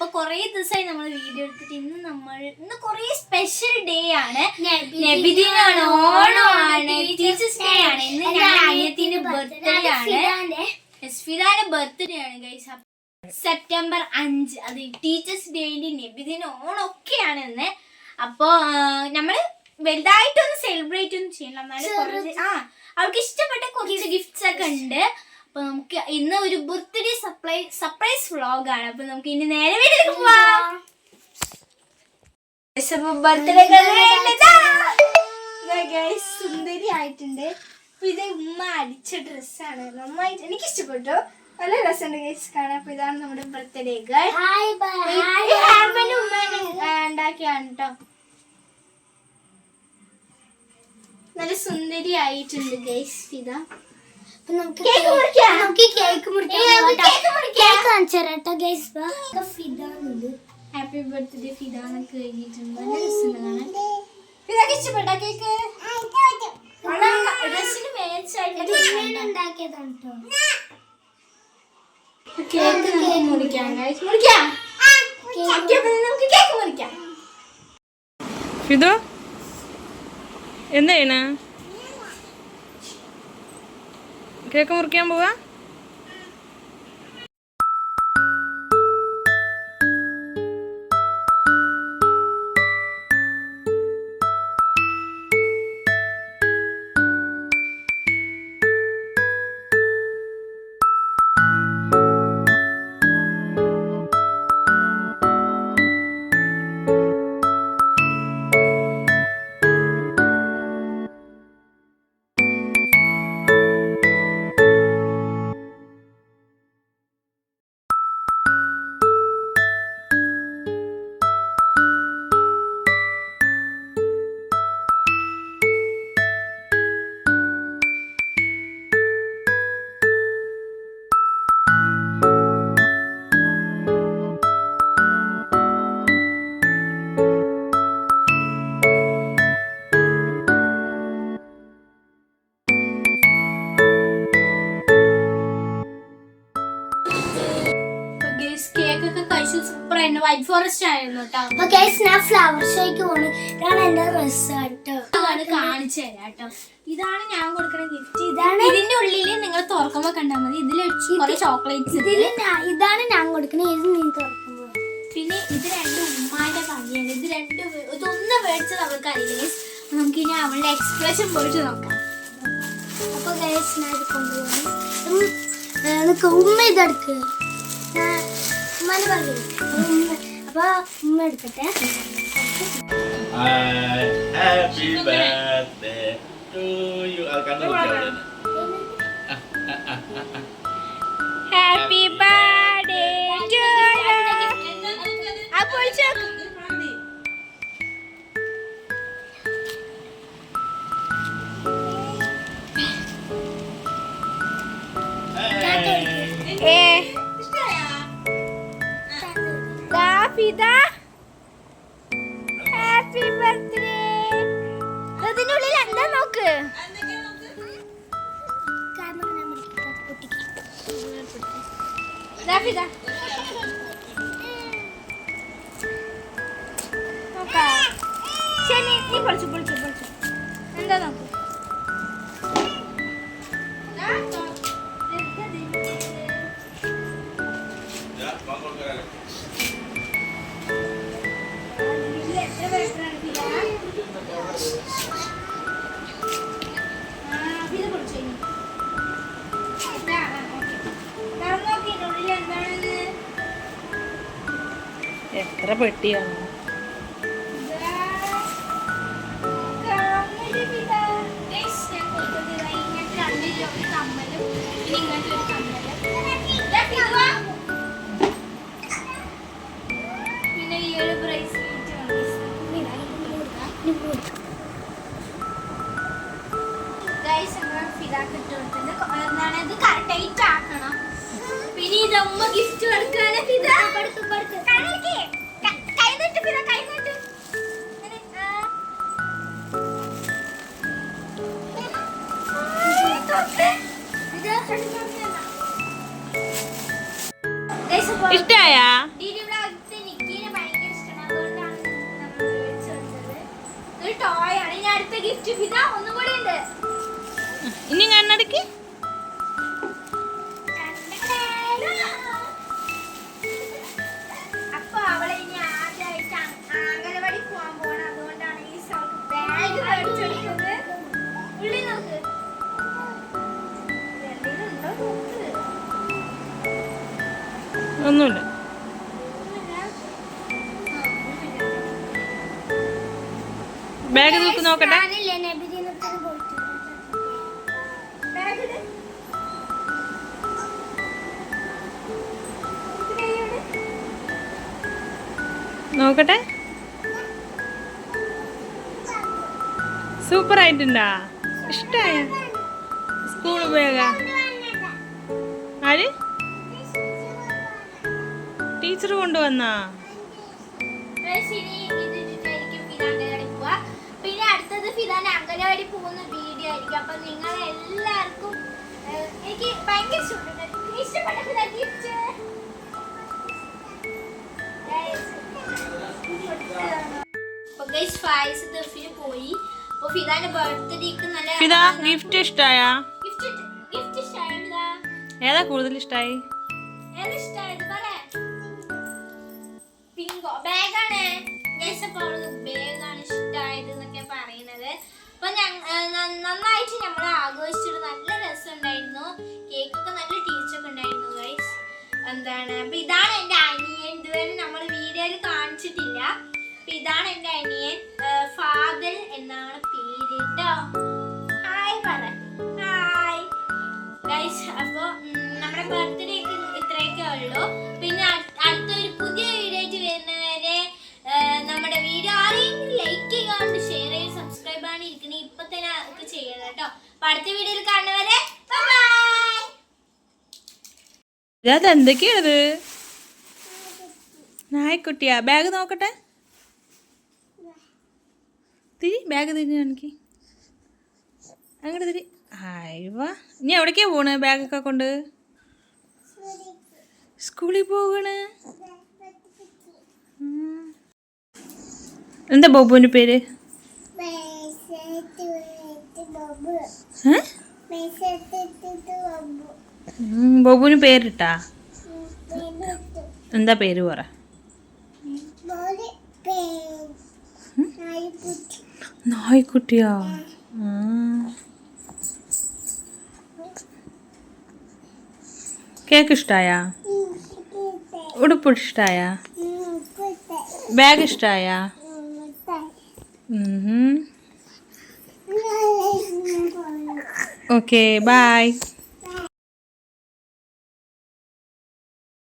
അപ്പൊ കുറേ ദിവസമായി നമ്മൾ വീഡിയോ എടുത്തിട്ട് ഇന്ന് നമ്മൾ ഇന്ന് കുറേ സ്പെഷ്യൽ ഡേ ആണ്. നബിദിനാണ്. ഓണമാണ് ടീച്ചേഴ്സ് ഡേ ആണ്. ഇന്ന് ഞാൻ അനിയത്തിന്റെ ബർത്ത്ഡേ ആണ്. എസ്ഫിദാന്റെ ബർത്ത്ഡേ ആണ് ഗൈസ് സെപ്റ്റംബർ അഞ്ച്. അത് ടീച്ചേഴ്സ് ഡേന്റെ നബിദിന ഓണൊക്കെയാണ് ഇന്ന്. അപ്പോ നമ്മൾ വലുതായിട്ടൊന്നും സെലിബ്രേറ്റ് ഒന്നും ചെയ്യണം എന്നാലും ആ അവൾക്ക് ഇഷ്ടപ്പെട്ട കുറച്ച് ഗിഫ്റ്റ്സ് ഒക്കെ ഉണ്ട്. അപ്പൊ നമുക്ക് ഇന്ന് ഒരു ബർത്ത്ഡേ സപ്ലൈ സർപ്രൈസ് വ്ളോഗ് ആണ്. അപ്പൊ നമുക്ക് ഇനി നേരെ വീട്ടിലേക്ക് പോവാം. ബർത്ത്ഡേ സുന്ദരി ആയിട്ടുണ്ട്. അപ്പൊ ഇത് ഉമ്മ അടിച്ച ഡ്രസ്സാണ് നന്നായിട്ട് എനിക്ക് ഇഷ്ടപ്പെട്ടു നല്ല രസമുണ്ട് ഗൈസ് കാണാൻ. അപ്പൊ ഇതാണ് നമ്മുടെ ബർത്ത്ഡേ ഗേൾ ഉമ്മ ഉണ്ടാക്കിയാണ് കേട്ടോ നല്ല സുന്ദരി ആയിട്ടുണ്ട് ഗൈസ് ഇതാ. നമുക്ക് കേക്ക് മുറിക്കാം. നമുക്ക് കേക്ക് മുറിക്കാം. കേക്ക് മുറിക്കാം. കേക്ക് കാണിച്ചു തരാട്ടോ ഗൈസ് ഫിദാണത്. ഹാപ്പി ബർത്ത്ഡേ രസമുണ്ട് കാണാൻ ഫിദാക്ക് ഇഷ്ടപ്പെട്ട കേക്ക്? ഡ്രസ്സിന് മേച്ചായിട്ട് ഉണ്ടാക്കിയതാണ് കേട്ടോ കേക്ക് മുറിക്കാം guys. മുറിക്കാം. ഓക്കേ, അപ്പൊ നമുക്ക് കേക്ക് മുറിക്കാം. ഫിദു? എന്താ ചെയ്യണ കേക്ക് മുറിക്കാൻ പോവാ? കഴിച്ചു. സൂപ്പർ ആയിരുന്നു. വൈറ്റ് ഫോറസ്റ്റ് ആയിരുന്നു കേട്ടോ ഗൈസ് ഞാൻ ഫ്ലവർ ഷോയ്ക്ക് പോണ്. ഇതാണ് എന്റെ ഡ്രസ് അത് കാണിച്ചു തരാം കേട്ടോ ഇതാണ് ഞാൻ കൊടുക്കുന്ന ഗിഫ്റ്റ് ഇതാണ് ഇതിന്റെ ഉള്ളിൽ നിങ്ങൾ തുറക്കുമ്പോ കണ്ടാൽ മതി. ഇതിൽ കുറെ ചോക്ലേറ്റ്സ് ഇതിൽ ഇതാണ് ഞാൻ കൊടുക്കുന്നത് ഇത് നീ തുറക്കുമ്പോ. പിന്നെ ഇത് രണ്ട് ഉമ്മാന്റെ ഭംഗിയാണ് ഇത് രണ്ട് ഇതൊന്ന് മേടിച്ചത് അവൾക്ക് അറിയില്ല നമുക്ക് ഇനി അവളുടെ എക്സ്പ്രഷൻ പോയിട്ട് നോക്കാം. അപ്പൊ ഗൈസ് ഞാൻ ഇത് കൊണ്ടുപോകും ഉമ്മ ഇതെടുക്കുക ഉമ്മനെ പറഞ്ഞു ഉമ്മ അപ്പൊ ഉമ്മ എടുക്കട്ടെ Hi, happy birthday to you. Ah, kan dulu jauh happy birthday ദാഫിദ happy birthday അതിനുള്ളിൽ എന്താ നോക്കാം. ശരി നീ പൊളിച്ചു പൊളിച്ചു. ഫിദാക്ക് ഫിതാക്കിട്ട് ഇത് ടൈറ്റ് ആക്കണം. പിന്നെ ഇതമ്മ ഗിഫ്റ്റ് ഇഷ്ടായാ? ഇനി കണ്ണടക്ക് അംഗനവാടി പോകാൻ പോകണം അതുകൊണ്ടാണ് ഈ സൗണ്ട് ബാഗ് അടിച്ചൊടിക്കുന്നത്. നോക്ക്. ഒന്നുമില്ല. ബാഗ് തൂക്ക് നോക്കട്ടെ. നോക്കട്ടെ. സൂപ്പർ ആയിട്ടുണ്ടാ? ഇഷ്ടായ? സ്കൂൾ ബാഗാ ആര്? ടീച്ചർ കൊണ്ടുവന്നാ? പിന്നെ അടുത്തത് ഫിദാൻ അംഗനവാടി പോകുന്ന വീഡിയോ ആയിരിക്കും. അപ്പൊ നിങ്ങൾ എല്ലാവർക്കും എനിക്ക് ഭയങ്കര ഇഷ്ടപ്പെട്ടു പോയി. അപ്പൊ ഫിദാന്റെ ബർത്ത്ഡേക്ക് നല്ല ഫിദ ഗിഫ്റ്റ് ഇഷ്ടായ? ഗിഫ്റ്റ് ഏതാ കൂടുതൽ ഇഷ്ടായി? ഏതാ ഇഷ്ടായത്? പറ. പിങ്കോ ബാഗാണ്. ഗൈസ് അപ്പൊ അവൾക്ക് ബാഗാണ് ഇഷ്ടമായത് എന്നൊക്കെ പറയുന്നത്. അപ്പൊ നന്നായിട്ട് നമ്മൾ ആഘോഷിച്ചിട്ട് നല്ല രസം ഉണ്ടായിരുന്നു കേക്കൊക്കെ നല്ല ടീച്ചൊക്കെ ഉണ്ടായിരുന്നു ഗൈസ് എന്താണ്? അപ്പൊ ഇതാണ് എന്റെ അനിയൻ. ഇതുവരെ നമ്മൾ വീഡിയോയിൽ കാണിച്ചിട്ടില്ല. അപ്പൊ ഇതാണ് എന്റെ അനിയൻ. ഫാദൽ എന്നാണ് പേര് കേട്ടോ ഹായ് പറ ഹായ് ഗൈസ് അപ്പോൾ നമ്മുടെ ബർത്ത്ഡേ ഒക്കെ ഇത്രയൊക്കെ ഉള്ളൂ. അടുത്ത വീഡിയോയിൽ കാണുന്നവരെ അതെന്തൊക്കെയാണത്? നായ്ക്കുട്ടിയാ. ബാഗ് നോക്കട്ടെ. തിരി ബാഗ് തിരി എനിക്ക്. അങ്ങോട്ട് തിരി. അയവാ ഇനി എവിടേക്കാ പോണ് ബാഗൊക്കെ കൊണ്ട്? സ്കൂളിൽ പോകണ്. എന്താ ബോബുവിന്റെ പേര്? ബോബുവിന് പേരിട്ടാ? എന്താ പേര് പറ? നായ്ക്കുട്ടിയാ. കേക്ക് ഇഷ്ടായ ഉടുപ്പ് ഇഷ്ടായ ബാഗ് ഇഷ്ടായ ഓക്കെ ബായ്